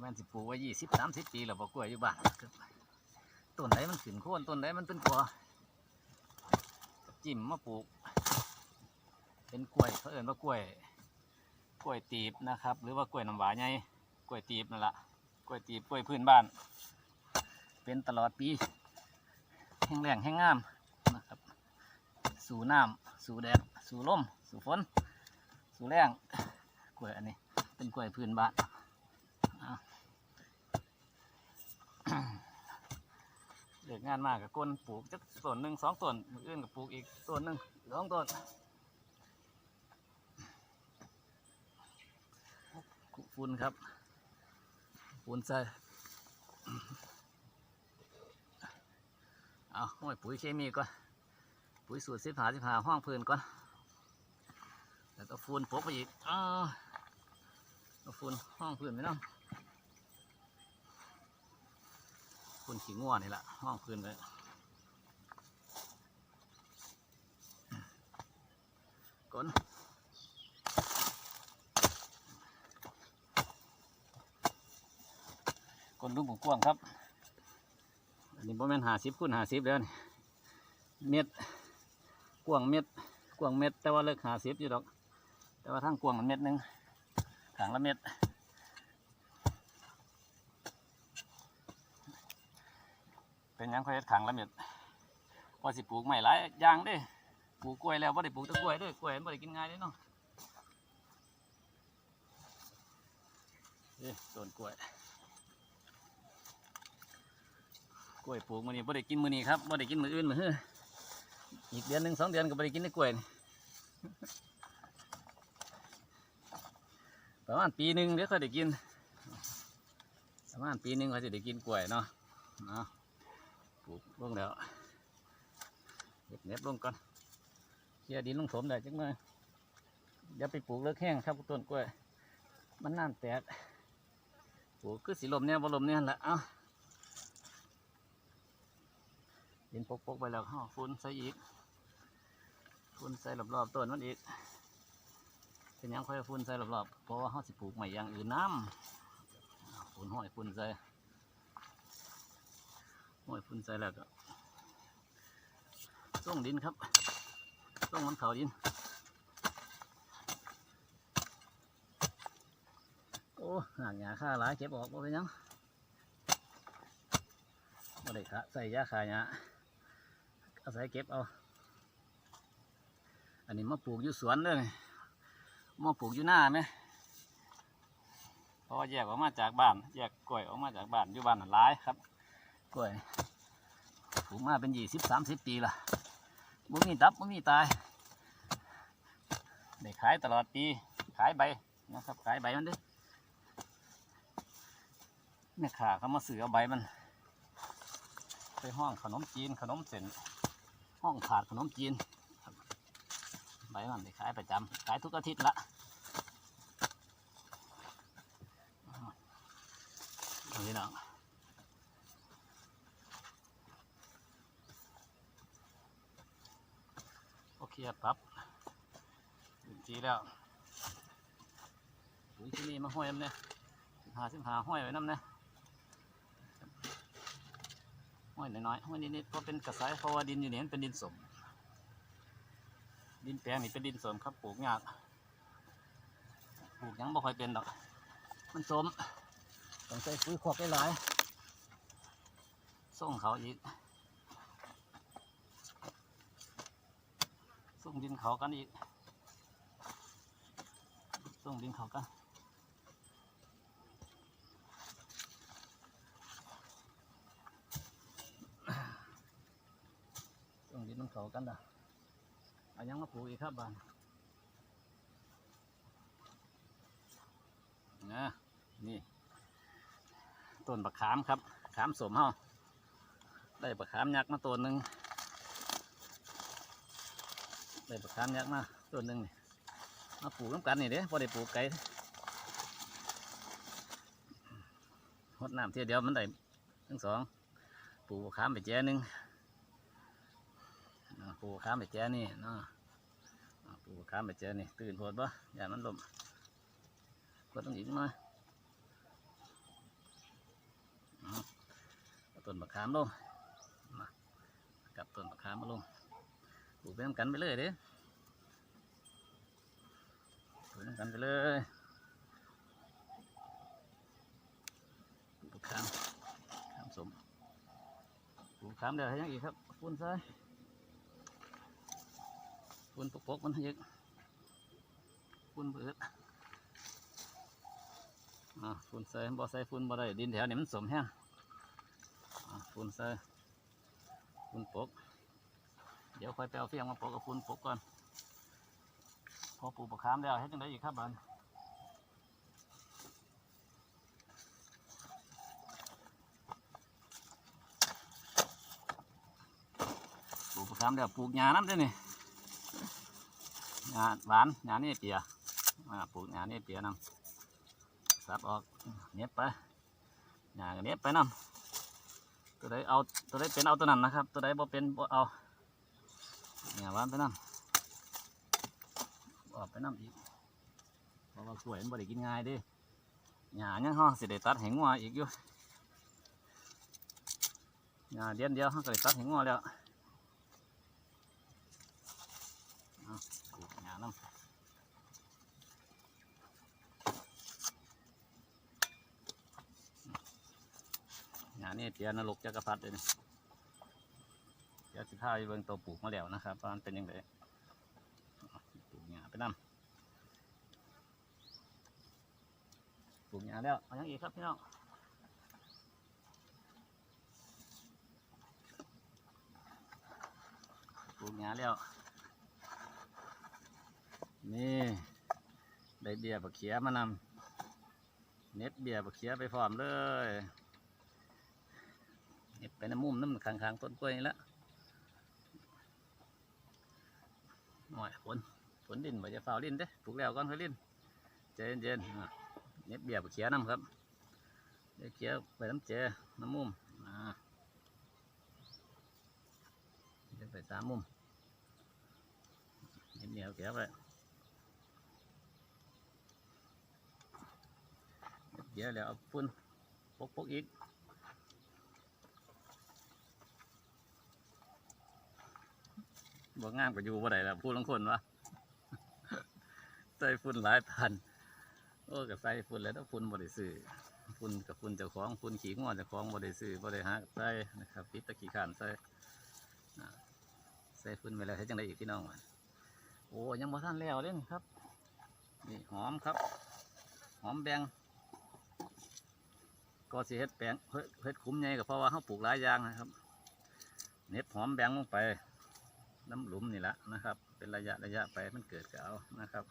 แม่นสิปลูกไว้ยี่สิบสามสิบปีแล้วบ่กล้วยอยู่บ้านต้นไหนมันขึ้นโค่นต้นไหนมันเป็นกอจิ้มมาปลูก เป็นกล้วยเขาเอิ้นว่ากล้วย กล้วยตีบนะครับ หรือว่ากล้วยน้ำหวานไงกล้วยตีบนั่นแหละกล้วยตีบกล้วยพื้นบ้าน เป็นตลอดปีแห้งแรงแห้งงามนะครับ สู่น้ำสู่แดดสู่ลมสู่ฝน สู่แรงกล้วยอันนี้ เป็นกล้วยพื้นบ้านอะ เลิกงานมากกับก้นปลูกจักต้นหนึ่งสองต้นมืออื่นกับปลูกอีกต้นหนึ่งสองต้นขุฝุ่นครับฝุ่นใส่เอาห้อยปุ๋ยเคมีก่อนปุ๋ยสูตรสิบหาสิบหาห้องพื้นก่อนแล้วก็ฝุ่นปกไปอีกอ้าวฝุ่นห้องพื้นไปน้อง ฝุ่นขี้ง่วนี่แหละห้องพื้นเลยก้นกลลุงผมกว้างครับ อันนี้บ่แม่นหาสิบคูณหาสิบแล้วนี่เม็ดกว้างเม็ดกว้างเม็ดแต่ว่าเลิกหาสิบอยู่ดอก แต่ว่าทั้งกว้างมันเม็ดนึงขางละเม็ด เป็นยังค่อยเฮ็ดขางละเม็ดพอสิปลูกใหม่หลายอย่างเด้ปลูกกล้วยแล้วบ่ได้ปลูกแตะกล้วยเด้วยกล้วยมันบ่ได้กินง่ายเด้เนาะเอ้ต้นกล้วยกล้วยปลูกมื้อนี้บ่ได้กินมื้อนี้ครับบ่ได้กินมื้ออื่นมื้อฮื้ออีกเดือนหนึ่งสองเดือนก็บ่ได้กินในกล้วยนี่ประมาณปีหนึ่งเดี๋ยวค่อยได้กินประมาณปีหนึ่งค่อยสิได้กินกล้วยเนาะเนาะ ปลูกลงแล้วเก็บเน็บลงก่อนเคลียดินลงถมได้จังเลยอย่าไปปลูกเลิกแห้งครับต้นกล้วย มันน้ำแตกปลูกคือสีลมเนี่ยบ่ลมเนี่ยแหละเอ้าดินปกๆไปแล้วห่อฝุ่นใส่อีกฝุ่นใส่รอบๆต้นมันอีกเป็นยังค่อยฝุ่นใส่รอบๆเพราะว่าเขาสิปลูกใหม่อย่างอื่นน้ำฝุ่นห้อยฝุ่นใส่ ห้อยฝุ่นใส่แล้วก็ส่งดินครับส่งมันเขาดิน โอ้หางหยาค่าหลายเก็บออกบ่เป็นยังบ่ได้คะใส่ยาคาหยาอาศัยเก็บเอา อันนี้มาปลูกอยู่สวนเลยมาปลูกอยู่หน้าไหมเพราะแยกออกมาจากบ้าน แยกกล้วยออกมาจากบ้านอยู่บ้านน่ะหลายครับ กล้วยปลูกมาเป็นยี่สิบสามสิบปีละบ่มีดับบ่มีตายได้ขายตลอดปีขายใบนะครับขายใบมันด้อแม่ค้าเขามาซื้อเอาใบมัน ไปห้องขนมจีนขนมเส้นห้องขาดขนมจีนใบมันได้ขายประจำขายทุกอาทิตย์ละเอาพี่น้อง โอเคปรับถึงทีแล้วปุ๋ยที่นี่มาห้อยน้ำเนี่ยหาสิบหาห้อยไว้น้ำเนี่ยห้อยน้อยๆห้อยนิดๆเพราะเป็นกระสายเพราะว่าดินอยู่เนี่มันเป็นดินสม ดินแปลงนี่เป็นดินสมครับปลูกยากปลูกยังบ่ค่อยเป็นดอก มันสมต้องใส่ปุ๋ยขวบหลายๆส่งเขาอีก ส่งดินเขากันอีก ส่งดินเขากันต้องดินมันเขากันด่ะเอายังมาปลูกอีกครับบ้านนะนี่ต้นบักขามครับขามสมเฮาได้บักขามยักษ์มาต้นหนึ่ง ได้บักขามยักษ์มาต้นหนึ่งนี่มาปลูกน้ำกันนี่เด้พอได้ปลูกไก่หดน้ำเทียเดียวมันได้ทั้งสองปลูกบักขามไปแจหนึ่งอ่าปูข้ามไปแจ้นี่เนาะอ่าปูข้ามไปแจ้นี่ตื่นโพดปะอย่ามันลมกดต้องอีกหน่อยต้นมะขามลงมากับต้นมะขามมาลง ปลูกไปน้ำกันไปเลยเด้ปลูกน้ำกันไปเลยปลูกมะขามข้ามสมปลูกมะขามเดี๋ยวให้ยังอีกครับฟุ้นใส่ฟุ้นปกๆมันให้อีกฟุ้นเบิดอ่าฝุ่นใส่บ่ใส่ฝุ่นบ่ได้ดินแถวนี้มันสมแห้งอ่าฝุ่นใส่ฝุ่นปก เดี๋ยวค่อยไปเอาเฟียงมาปกกับฝุ่นปกก่อน พอปลูกประขามแล้วเฮ็ดจังได้อีกครับบันปลูกประขามแล้วปลูกหญ้าน้ำด้วยนี่หญ้าหวานหญ้านี่เปียอ่าปลูกหญ้านี่เปียนำสับออกเน็บไปหยาเน็บไปนำตัวใดเอาตัวใดเป็นเอาตัวนั้นนะครับ ตัวใดบ่เป็นบ่เอา เนี่ยวานไปน้ำออกไปน้ำอีกเพราะว่ากล้วยมันบ่ได้กินง่ายดิหยายังห้องสิได้ตัดแหงงัวอีกอยู่หยาเดียนเดียวห้องก็ได้ตัดแหงงัวแล้วกูหยานำงานนี้เปียนรกจักรพรรดิเลยนี่เดี๋ยวสิพาไปเบิ่งตัวปลูกมาแล้วนะครับว่ามันเป็นยังไงปลูกหญ้าไปนำปลูกหญ้าแล้วเอาย่างอีกครับพี่น้องปลูกหญ้าแล้วนี่ได้เบียร์บักเขียมานำเน็ตเบียร์บักเขียไปพร้อมเลยเห็ดไปในมุมน้ำข้างๆต้นกล้วยนี่ละ หน่อยฝนฝนดินบ่จะฝ้าวดินเด้ปลูกแล้วก่อนค่อยดินใจนเย็นเน็บเบียบเขียน้ำครับเดี๋ยวเขียไปน้ำเจน้ำมุมอ่าเดี๋ยวไปสามมุมเน็บเหนียวเขียไปเน็บเขียแล้วเอาฝุ่นปกปกๆอีก บ่งามก็อยู่บ่ได้ล้วพูดลังคนวะใส่ฝุ่นหลายพันโอ้ก็ใส่ฝุ่นแล้วต้องฝุ่นบ่ได้ซื้อฝุ่นกับฝุ่นเจ้าของฝุ่นขี้งอเจ้าของบ่ได้ซื้อบ่ได้หาใส่นะครับปิดตะขี้ขานใส่ใส่ฝุ่นไปแล้วเฮ็ดจังไดอีกพี่น้องโอ้ยังบ่ทันแล้วเด้นี่ครับนี่หอมครับ หอมแบงก็สิเฮ็ดแปลงเฮ็ดคุ้มใหญ่ก็เพราะว่าเฮาปลูกหลายอย่างนะครับเน็บหอมแบงลงไป น้ำหลุมนี่แหละนะครับ เป็นระยะระยะไปมันเกิดกับเอานะครับ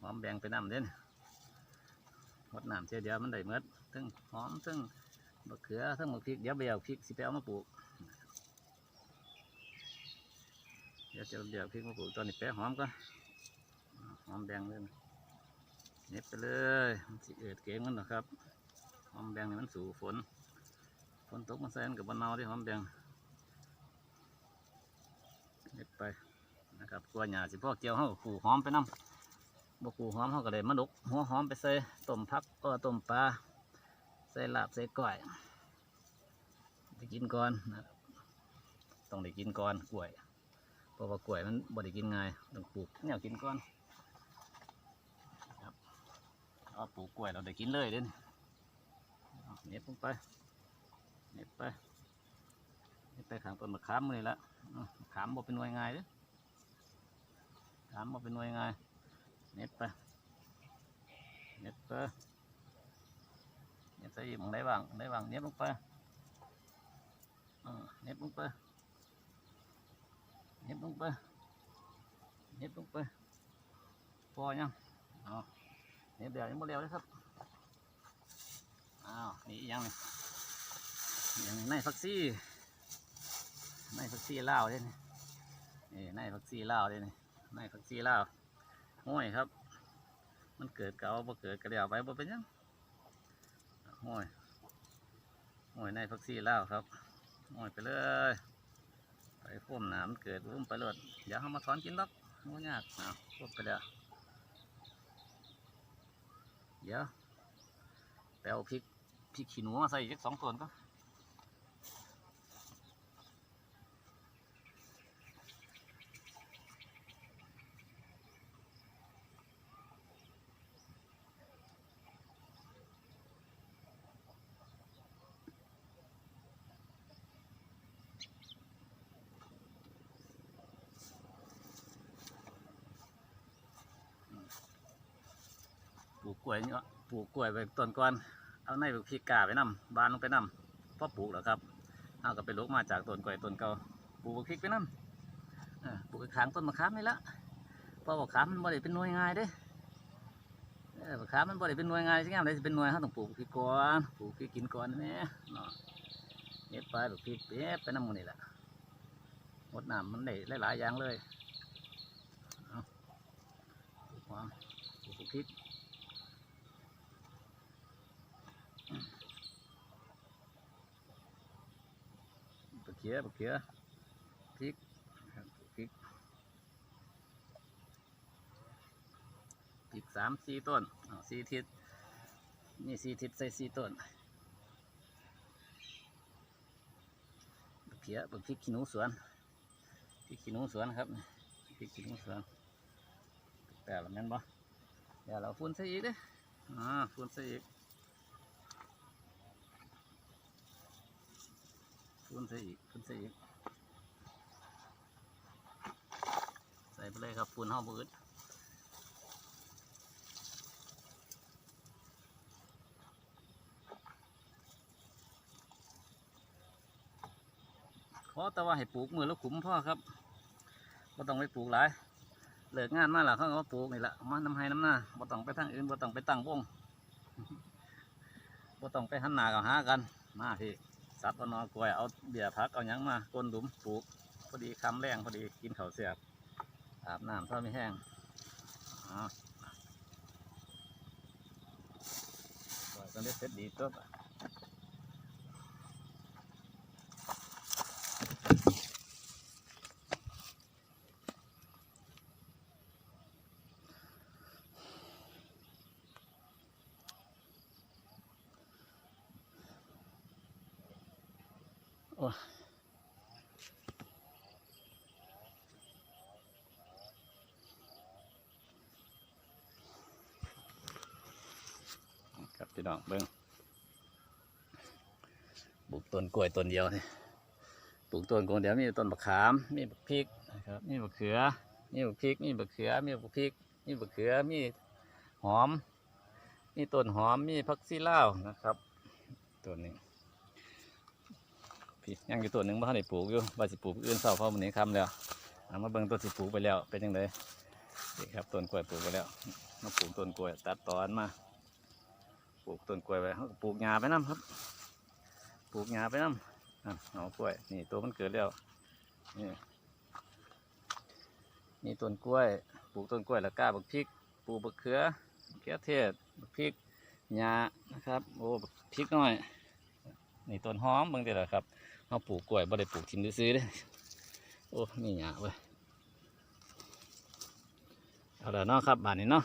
หอมแบงไปน้ำเด่นหดน้ำเทียเดียวมันได้เมดทั้งหอมทั้งมะเขือทั้งมะพริกเดี๋ยวเบียวพริกสิไปเอามาปลูกเดี๋ยวจะเอาเบียวพริกมาปลูกตอนนี้แปะหอมก่อนหอมแดงเลยเน็บไปเลยมันสิเอิดเก่งมันนะครับหอมแดงนี่มันสู่ฝนฝนตกมาแซนกับบนนาวที่หอมแดง เฮ็ดไปนะครับกลัวหญ้าสิพวกเกี่ยวเฮาก็ขู่หอมไปน้ำบ่ขู่หอมเฮาก็เลยมาดกหัวหอมไปใส่ต้มผักก็ต้มปลาใส่ลาบใส่ก้อยได้กินก่อนนะครับต้องได้กินก่อนกล้วยเพราะว่ากล้วยมันบ่ได้กินง่ายต้องปลูกแนวกินก่อนครับเอาปลูกกล้วยเราได้กินเลยเด้นเน็บลงไปเน็บไป ไปข้างต้นมะขามมือนี่ละขามบ่เป็นหน่วยง่ายเด้อขามบ่เป็นหน่วยง่ายเน็ตไปเน็ตไปเน็ตใส่อีกหมองได้บ้างได้บ้างเน็ตลงไปเน็ตลงไปเน็ตลงไปเน็ตลงไปพอยังเน็ตเดี๋ยวยังบ่เร็วเลยครับอ้าวนี่ยังยังหนึงในฟักซี่ ในผักซีลาเด้นี่นี่ในผักซีลาเด้นี่ในผักซีลาห้อยครับ มันเกิดเก่าบ่เกิดกระเดียวไปบ่เป็นยังห้อยห้อยในผักซีลาครับห้อยไปเลยไปพ่มหนามนเกิดพุ่มไปเลยเดี๋ยวเขามาถอนกินดอกไม่ยากเอาพ่มไปแล้วเดี๋ยวแปลวพริกพริกขี้หนูมาใส่อีกสองส่วนก็ กล้วยเนี่ยปลูกกล้วยไปต้นก่อนเอาในพริกกาไปนำบานลงไปนำพอปลูกแล้วครับเอาก็ไปลุกมาจากต้นกล้วยต้นเก่าปลูกพริกไปนำเอปลูกข้างต้นมะขามนี่ละเพราะมะขามมันบ่ได้เป็นหน่วยง่ายเด้มะขามมันบ่ได้เป็นหน่วยง่ายใช่ไหมเลยเป็นหน่วยเขาต้องปลูกพริกก่อนปลูกพริกกินก่อนแม่เนาะเฮ็ดไปปลูกพริกเป๊ะไปนำหมันนี่แหละหมดน้ำมันได้หลายๆอย่างเลยเอาปลูกหอมปลูกพริก บะเขือบะเขือพริกพริกพริกสามสี่ต้นสี่ทิศนี่สี่ทิศใส่สี่ต้นบะเขือบะพริกขี้หนูสวนพริกขี้หนูสวนครับพริกขี้หนูสวนแต่ละแม่นบ่เดี๋ยวเราฟุ้นใส่อีกเด้ออ่าฟุ้นใส่อีก ฟุ้นใส่อีกฟุ้นใส่อีก ใส่ไปเลยครับฟุ้นห้องบืดขอแต่ว่าให้ปลูกมือแล้วขุมพ่อครับบ่ต้องไปปลูกหลายเลิกงานมาแล้วเขาก็ปลูกนี่แหละมาน้ำให้น้ำหน้าบ่ต้องไปทางอื่นบ่ต้องไปตั้งวงบ่ต้องไปหันหน้ากับหากันมาพี่ สับเอานอกล้วยเอาเบี้ยพักเอายังมาก้นหลุมปลูกพอดีคำแรงพอดีกินข้าเสียบอาบน้ำถ้าไม่แห้งอ๋อปล่อยกันได้เสร็จดีตัว พี่น้องเบิ้งปลูกต้นกล้วยต้นเดียวนี่ปลูกต้นกล้วยเดียวมีต้นมะขาม มีบักพริกนะครับมีบักเขือ มีบักพริก มีบักเขือ มีบักพริก มีบักเขือ มีหอม มีต้นหอม มีผักซีเลานะครับต้นนี้พี่ยังอยู่ตัวหนึ่งบ่ทันได้ปลูกอยู่ว่าสิปลูกอื่นเศร้าเพราะมันนี้คำแล้วเอามาเบิ่งต้นสิปลูกไปแล้วเป็นยังไงนี่ครับต้นกล้วยปลูกไปแล้วมาปลูกต้นกล้วยตัดตอนมา ปลูกต้นกล้วยไว้เขาปลูกหญ้าไปน้ำครับ ปลูกหญ้าไปน้ำอ่อกล้วย นี่ตัวมันเกิดแล้ว นี่นี่ต้นกล้วย ปลูกต้นกล้วยแล้วก้าบักพริก ปลูกบักเขือบักเขือเทศบักพริกหญ้านะครับ โอ้บักพริกน้อย นี่ต้นหอมบิ่งเดี๋ยวละครับเขาปลูกกล้วยบ่ได้ปลูกทิ้งซื้อเด้โอ้มีหยาเว้ยเอาละเนาะครับบ้านนี้เนาะ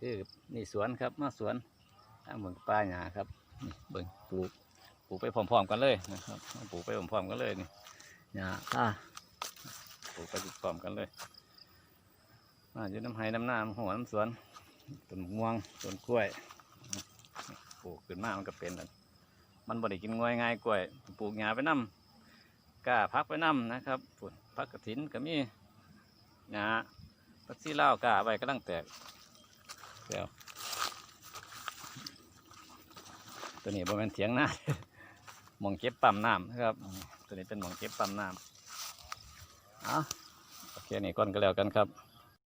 คือนี่สวนครับมาสวนทางเบิ่งป่าหญ้าครับนี่เบิ่งปลูกปลูกไปพร้อมๆกันเลยนะครับปลูกไปพร้อมๆกันเลยนี่หญ้าค่าปลูกไปพร้อมกันเลยมาอยู่น้ำไห้น้ำหน้าน้ำหัวน้ำสวนต้นมะม่วงต้นกล้วยนี่ปลูกขึ้นมามันก็เป็นอันมันบ่ได้กินง่ายง่ายกล้วยปลูกหญ้าไปนํกล้าพักไปนํนะครับฝุ่นพักกระถินก็มีหญ้าพักซีลาวกล้าใบกำลังแตก แล้วตัวนี้บ่แม่นเถียงนาหมองเก็บปั๊มน้ำนะครับ ตัวนี้เป็นหมองเก็บปั๊มน้ำเอาโอเคนี่ก่อนก็แล้วกันครับ